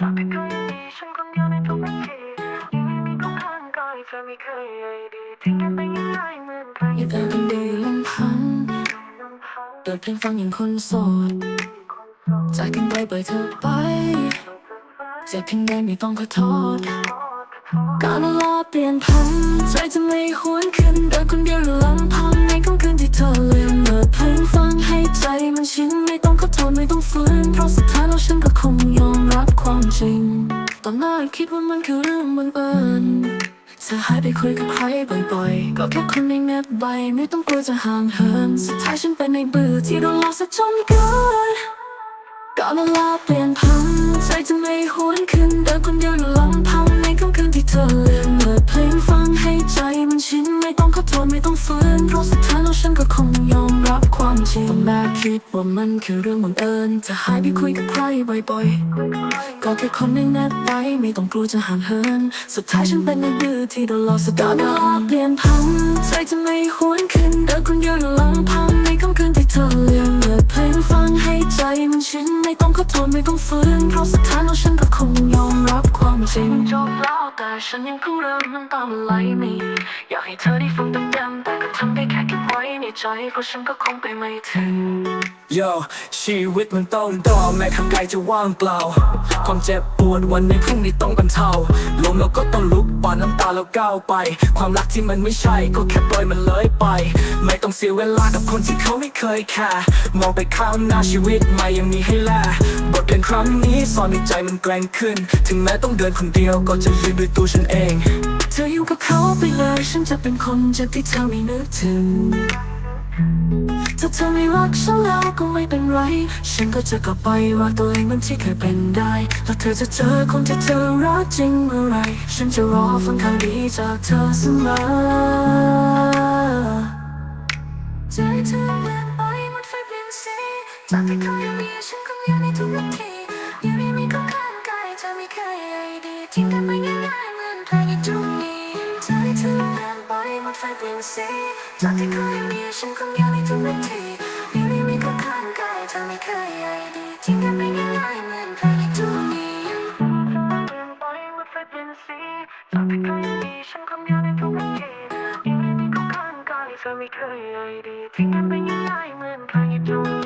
อไม่เคยใยดีทิ้งกันไปง่ายๆเหมือนใครอย่าเดินคนเดียวอยู่ลำพังเปิดเพลงฟังอย่างคนโสดจากกันไปปล่อยเธอไป เจ็บเพียงใดไม่ต้องขอโทษ การเวลาเปลี่ยนพันใจจะไม่หวนคืนเดินคนเดียวอยู่ลำพังในค่ำคืนที่เธอ ความจริง ตอนแรกคิดว่ามันคือเรื่องบังเอิญเธอหายไปคุยกับใครบ่อยๆ ก็แค่คนในเน็ตใบไม่ต้องกลัวจะห่างเหิน สุดท้ายฉันเป็นในเบื่อที่โดนหลอกซะจนเกินกาลเวลาเปลี่ยนพัน รับความจริงตอนแรกคิดว่ามันคือเรื่องบังเอิญจะหายไปคุยกับใครบ่อยๆ ก็แค่คนในเน็ตไปไม่ต้องกลัวจะห่างเหิน สุดท้ายฉันเป็นในดื้อที่โดนหลอกสกาวเวลาเปลี่ยนพันใจจะไม่หวนคืนเดินคนเดียวอยู่ลำพังในค่ำคืนที่เธอเลืมเปิดเพลงฟังให้ใจมันชินไม่ต้องขอโทษไม่ต้องฝืนเพราะสุดท้ายแล้วฉันก็คงยอมรับความจริงจบแล้วแต่ฉันยังคงเริ่มน้ำตามันไหลไม่อยากให้เธอได้ฟังเต็มๆแต่ ทำได้แค่เก็บไว้ในใจเพราะฉันก็คงไปไม่ถึงโยชีวิตมันต้องต่อแม้ข้างกายจะว่างเปล่า ความเจ็บปวดวันในพรุ่งนี้ต้องบรรเทาล้มแล้วก็ต้องลุกปอนน้ำตาแล้วก้าวไป ความรักที่มันไม่ใช่ก็แค่ปล่อยมันเลยไป ไม่ต้องเสียเวลากับคนที่เขาไม่เคยแคร์มองไปข้างหน้าชีวิตใหม่ยังมีให้แลบทเรียนครั้งนี้สอนให้ใจมันแกร่งขึ้น ถึงแม้ต้องเดินคนเดียวก็จะยืนด้วยตัวฉันเอง ธออยู่กับเขาไปเลย ฉันจะเป็นคนเจ็บที่เธอไม่นึกถึง ถ้าเธอไม่รักฉันแล้วก็ไม่เป็นไร ฉันก็จะกลับไปรักตัวเองมันที่เคยเป็นได้ แล้วเธอจะเจอคนที่เธอรักจริงเมื่อไร ฉันจะรอฟังข่าวดีจากเธอเสมอใจเธอเปลี่ยนไปหมดไฟเปลี่ยนสีจากที่เคยมีฉันคงอยู่ในทุกนาทียังไม่มีคนข้างกายเธอไม่เคยใยดีทิ้งกันไปง่ ลี่ยนไฟเปลี่ยนสีจากที่เคยมีฉันคงอยู่ในทุกนาทียังไม่มีคนข้างกายเธอไม่เคยใยดีทิ้งกันไปง่ายๆเหมือนเพลงทุกนี้เปลี่ยนไปเมื่อไฟเปลี่ยนสีจากที่เคยมีฉันคงอยู่ในทุกนาทียังไม่มีคนข้างกายเธอไม่เคยใยดีทิ้งกันไปง่ายๆเหมือนเพลงทุกนี้